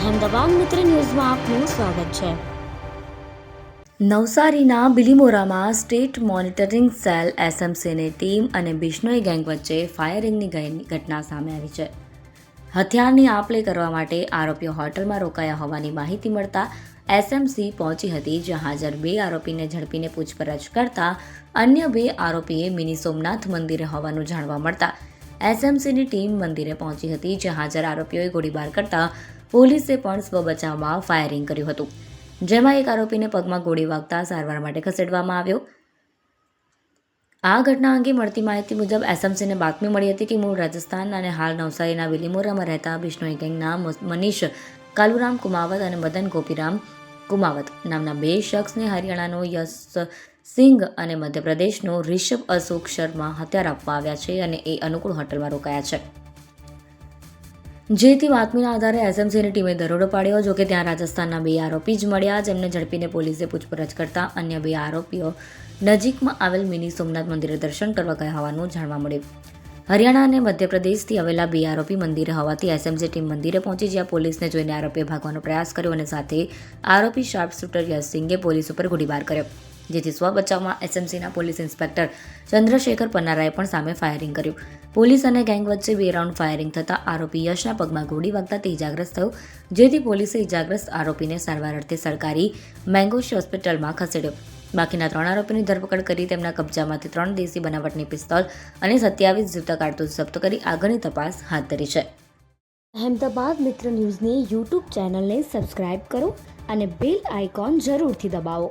અહેમદાબાદ મિત્ર ન્યૂઝમાં આપનું સ્વાગત છે. નવસારીના બિલીમોરામાં સ્ટેટ મોનિટરિંગ સેલ એસએમસીની ટીમ અને બિશ્નોઈ ગેંગ વચ્ચે ફાયરિંગની ઘટના સામે આવી છે. હથિયારની આપ લે કરવા માટે આરોપીઓ હોટલમાં રોકાયા હોવાની માહિતી મળતા એસએમસી પહોંચી હતી, જ્યાં હાજર બે આરોપીને ઝડપીને પૂછપરછ કરતા અન્ય બે આરોપીએ મિની સોમનાથ મંદિરે હોવાનું જાણવા મળતા એસએમસીની ટીમ મંદિરે પહોંચી હતી, જ્યાં હાજર આરોપીઓએ ગોળીબાર કરતા પોલીસે પણ સ્વ બચાવમાં ફાયરિંગ કર્યું હતું. જેમાં એક આરોપીને પગમાં ગોળી વાગતા સારવાર માટે ખસેડવામાં આવ્યો. આ ઘટના અંગે મળતી માહિતી મુજબ એસએમસીને બાતમી મળી હતી કે મૂળ રાજસ્થાન અને હાલ નવસારીના વિલીમોરામાં રહેતા બિશ્નોઈ ગેંગના મનીષ કાલુરામ કુમાવત અને મદન ગોપીરામ કુમાવત નામના બે શખ્સને હરિયાણાનો યશ સિંઘ અને મધ્યપ્રદેશનો રિષભ અશોક શર્મા હથિયાર આપવા આવ્યા છે અને એ અનુકૂળ હોટલમાં રોકાયા છે. જેથી બાતમીના આધારે એસએમસીની ટીમે દરોડો પાડ્યો જોકે ત્યાં રાજસ્થાનના બે આરોપી જ મળ્યા, જેમને ઝડપીને પોલીસે પૂછપરછ કરતા અન્ય બે આરોપીઓ નજીકમાં આવેલ મિની સોમનાથ મંદિરે દર્શન કરવા ગયા હોવાનું જાણવા મળ્યું. હરિયાણા અને મધ્યપ્રદેશથી આવેલા બે આરોપી મંદિરે હોવાથી એસએમસી ટીમ મંદિરે પહોંચી, જ્યાં પોલીસને જોઈને આરોપીએ ભાગવાનો પ્રયાસ કર્યો અને સાથે આરોપી શાર્પ શૂટર યશ સિંઘે પોલીસ ઉપર ગોળીબાર કર્યો. જેથી સ્વ બચાવમાં એસએમસીના પોલીસ ઇન્સ્પેક્ટર ચંદ્રશેખર પન્નારાએ પણ સામે ફાયરિંગ કર્યું. પોલીસ અને ગેંગ વચ્ચે બે રાઉન્ડ ફાયરિંગ થતાં આરોપી યશના પગમાં ગોળી વાગતા તે ઇજાગ્રસ્ત થયો, જેથી પોલીસે ઇજાગ્રસ્ત આરોપીને સારવાર અર્થે સરકારી મેંગોશી હોસ્પિટલમાં ખસેડ્યો. બાકીના ત્રણ આરોપીની ધરપકડ કરી તેમના કબજામાંથી ત્રણ દેશી બનાવટની પિસ્તોલ અને સત્યાવીસ જીવતા કારતૂસ જપ્ત કરી આગળની તપાસ હાથ ધરી છે. અહેમદાબાદ મિત્ર ન્યૂઝની યુટ્યુબ ચેનલને સબસ્ક્રાઇબ કરો અને બેલ આઇકોન જરૂરથી દબાવો.